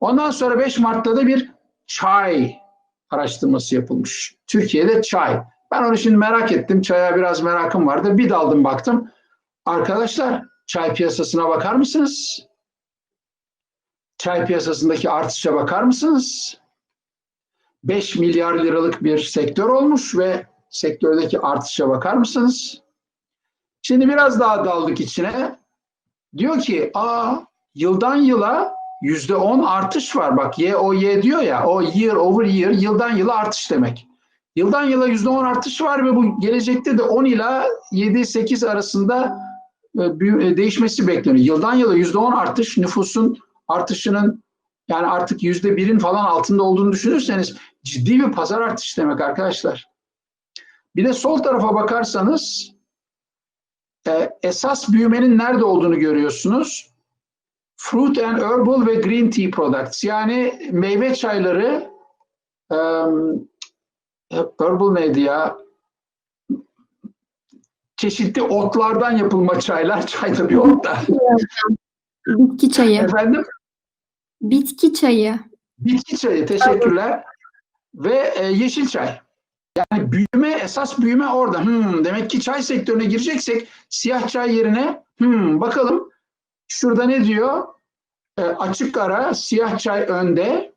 Ondan sonra 5 Mart'ta da bir çay araştırması yapılmış. Türkiye'de çay. Ben onu şimdi merak ettim. Çaya biraz merakım vardı. Bir daldım baktım. Arkadaşlar çay piyasasına bakar mısınız? Çay piyasasındaki artışa bakar mısınız? 5 milyar liralık bir sektör olmuş ve sektördeki artışa bakar mısınız? Şimdi biraz daha daldık içine. Diyor ki, aa yıldan yıla yüzde on artış var. Bak Y o Y diyor ya, o year over year, yıldan yıla artış demek. Yıldan yıla yüzde on artış var ve bu gelecekte de 10 ila 7-8 arasında e, e, değişmesi bekleniyor. Yıldan yıla yüzde on artış nüfusun artışının yani artık yüzde birin falan altında olduğunu düşünürseniz ciddi bir pazar artışı demek arkadaşlar. Bir de sol tarafa bakarsanız e, esas büyümenin nerede olduğunu görüyorsunuz. Fruit and herbal ve green tea products yani meyve çayları em, herbal neydi ya? Çeşitli otlardan yapılma çaylar. Çay da bir ot da. Bitki çayı. Efendim? Bitki çayı. Bitki çayı teşekkürler. Ve e, yeşil çay. Yani büyüme esas büyüme orada. Hmm, demek ki çay sektörüne gireceksek siyah çay yerine hmm, bakalım şurada ne diyor? E, açık ara siyah çay önde.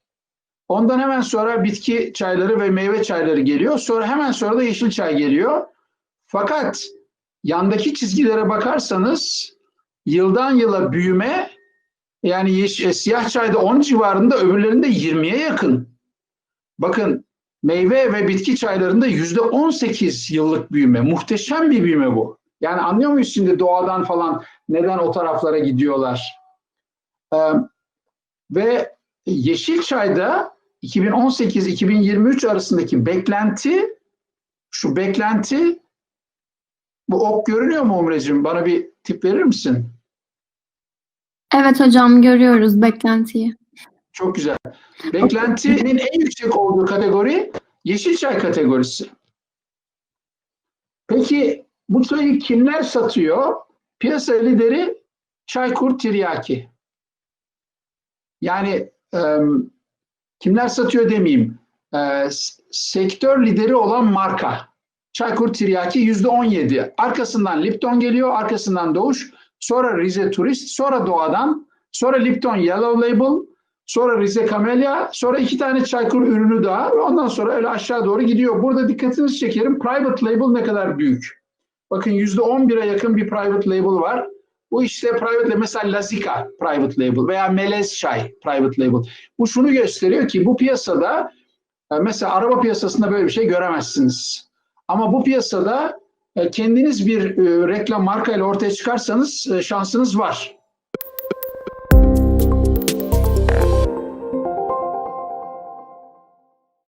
Ondan hemen sonra bitki çayları ve meyve çayları geliyor. Sonra hemen sonra da yeşil çay geliyor. Fakat yandaki çizgilere bakarsanız yıldan yıla büyüme yani yeş- e, siyah çayda 10 civarında öbürlerinde 20'ye yakın. Bakın meyve ve bitki çaylarında yüzde 18 yıllık büyüme. Muhteşem bir büyüme bu. Yani anlıyor muyuz şimdi doğadan falan neden o taraflara gidiyorlar? Ee, ve yeşil çayda 2018-2023 arasındaki beklenti şu beklenti bu ok görünüyor mu Umre'cim? Bana bir tip verir misin? Evet hocam görüyoruz beklentiyi. Çok güzel. Beklentinin en yüksek olduğu kategori yeşil çay kategorisi. Peki bu çayı kimler satıyor? Piyasa lideri Çaykur Tiryaki. Yani e, kimler satıyor demeyeyim. E, sektör lideri olan marka. Çaykur Tiryaki yüzde 17. Arkasından Lipton geliyor, arkasından Doğuş, sonra Rize Turist, sonra Doğadan, sonra Lipton Yellow Label, Sonra Rize Camellia, sonra iki tane Çaykur ürünü daha. Ondan sonra öyle aşağı doğru gidiyor. Burada dikkatinizi çekerim. Private label ne kadar büyük. Bakın yüzde 11'e yakın bir private label var. Bu işte private label, mesela Lazika private label veya Melez Çay private label. Bu şunu gösteriyor ki bu piyasada e, mesela araba piyasasında böyle bir şey göremezsiniz. Ama bu piyasada e, kendiniz bir e, reklam markayla ortaya çıkarsanız şansınız var.